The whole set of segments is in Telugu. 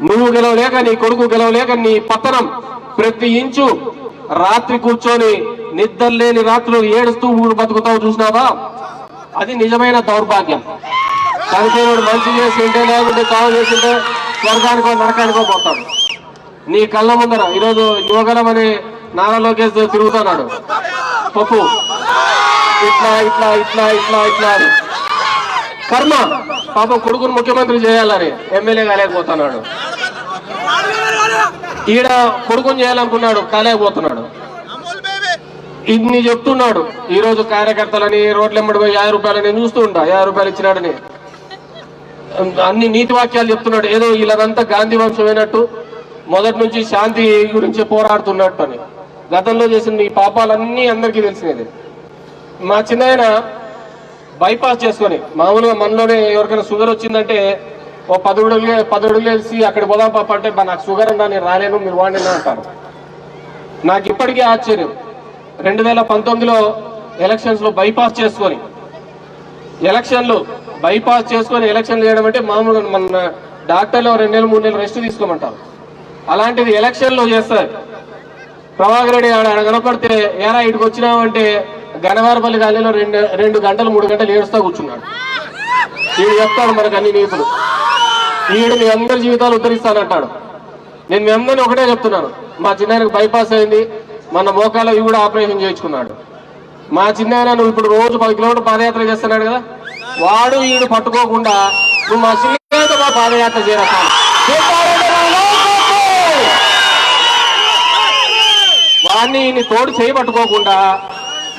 నువ్వు గెలవలేక నీ కొడుకు గెలవలేక నీ పతనం ప్రతి ఇంచు రాత్రి కూర్చొని నిద్ర లేని రాత్రులు ఏడుస్తూ ఊరు బతుకుతావు చూసినావా? అది నిజమైన దౌర్భాగ్యం. చనిపోయినాడు మంచి చేసింటే లేకుంటే కావు చేసింటే స్వర్గానికో నరకానికో పోతాడు. నీ కళ్ళ ముందర ఈరోజు యువగలం అనే నారా లోకేష్ తిరుగుతున్నాడు. పప్పు. ఇట్లా ఇట్లా ఇట్లా ఇట్లా ఇట్లా అని. కర్మ. పాపం కొడుకును ముఖ్యమంత్రి చేయాలని ఎమ్మెల్యే కాలేకపోతున్నాడు ఈడ కొడుకుని చేయాలనుకున్నాడు కాలేకపోతున్నాడు ఇన్ని చెప్తున్నాడు. ఈ రోజు కార్యకర్తలని రోడ్ల ఎమ్మడి పోయి యాభై రూపాయలని చూస్తూ ఉంటా యాభై రూపాయలు ఇచ్చినాడని. అన్ని నీతి వాక్యాలు చెప్తున్నాడు. ఏదో వీళ్ళదంతా గాంధీ వంశమైనట్టు మొదటి నుంచి శాంతి గురించి పోరాడుతున్నట్టు అని. గతంలో చేసిన ఈ పాపాలన్నీ అందరికీ తెలిసినది. మా చిన్నాయన బైపాస్ చేసుకొని మామూలుగా మనలోనే ఎవరికైనా షుగర్ వచ్చిందంటే ఓ పది అడుగులు వేసి అక్కడ పోదాం పాప అంటే నాకు షుగర్ ఉందా? నేను రాలేను మీరు వాడినా అంటారు. నాకు ఇప్పటికీ ఆశ్చర్యం. రెండు వేల పంతొమ్మిదిలో ఎలక్షన్స్లో బైపాస్ చేసుకొని ఎలక్షన్లు బైపాస్ చేసుకొని ఎలక్షన్లు చేయడం అంటే మామూలుగా మన డాక్టర్లు రెండు నెలలు మూడు నెలలు రెస్ట్ తీసుకోమంటారు. అలాంటిది ఎలక్షన్లో చేస్తారు. ప్రభాకర్ రెడ్డి ఆడ ఆడ కనపడితే ఏరా ఇటుకు వచ్చినామంటే గణవారపల్లి గాలిలో రెండు రెండు గంటలు మూడు గంటలు ఏడుస్తా కూర్చున్నాడు. వీడు చెప్తాడు మనకు అన్ని నీతులు ఈడు మీ అందరి జీవితాలు ఉద్ధరిస్తానంటాడు. నేను మీ అందరిని ఒకటే చెప్తున్నాను. మా చిన్నాయనకు బైపాస్ అయింది. మన మోకాల ఇవి కూడా ఆపరేషన్ చేయించుకున్నాడు. మా చిన్నాయన నువ్వు ఇప్పుడు రోజు పది కిలోమీటర్ పాదయాత్ర చేస్తున్నాడు కదా? వాడు ఈడు పట్టుకోకుండా నువ్వు మా చిన్న మా పాదయాత్ర చేరతాను వాడిని నీ తోడు చేయి పట్టుకోకుండా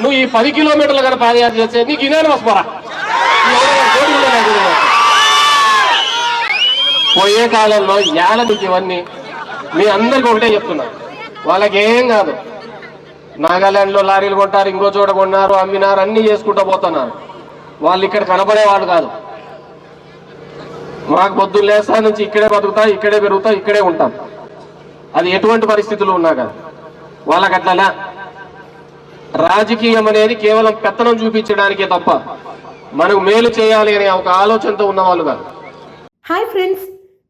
నువ్వు ఈ పది కిలోమీటర్లు కనుక పాదయాత్ర చేస్తే నీకు ఇదేనా వస్తారా పోయే కాలంలో ఏల ఇవన్నీ మీ అందరికి ఒకటే చెప్తున్నా. వాళ్ళకి ఏం కాదు. నాగాల్యాండ్లో లారీలు కొంటారు ఇంకో చోట కొన్నారు అమ్మినారు అన్ని చేసుకుంటూ పోతున్నారు. వాళ్ళు ఇక్కడ కనబడేవాళ్ళు కాదు. మాకు పొద్దున్న లేస్తా నుంచి ఇక్కడే బతుకుతా ఇక్కడే పెరుగుతా ఇక్కడే ఉంటాం. అది ఎటువంటి పరిస్థితులు ఉన్నా కాదు. వాళ్ళకి అట్లా రాజకీయం అనేది కేవలం పెత్తనం చూపించడానికే తప్ప మనకు మేలు చేయాలి అనే ఒక ఆలోచనతో ఉన్నవాళ్ళు కాదు. Hi friends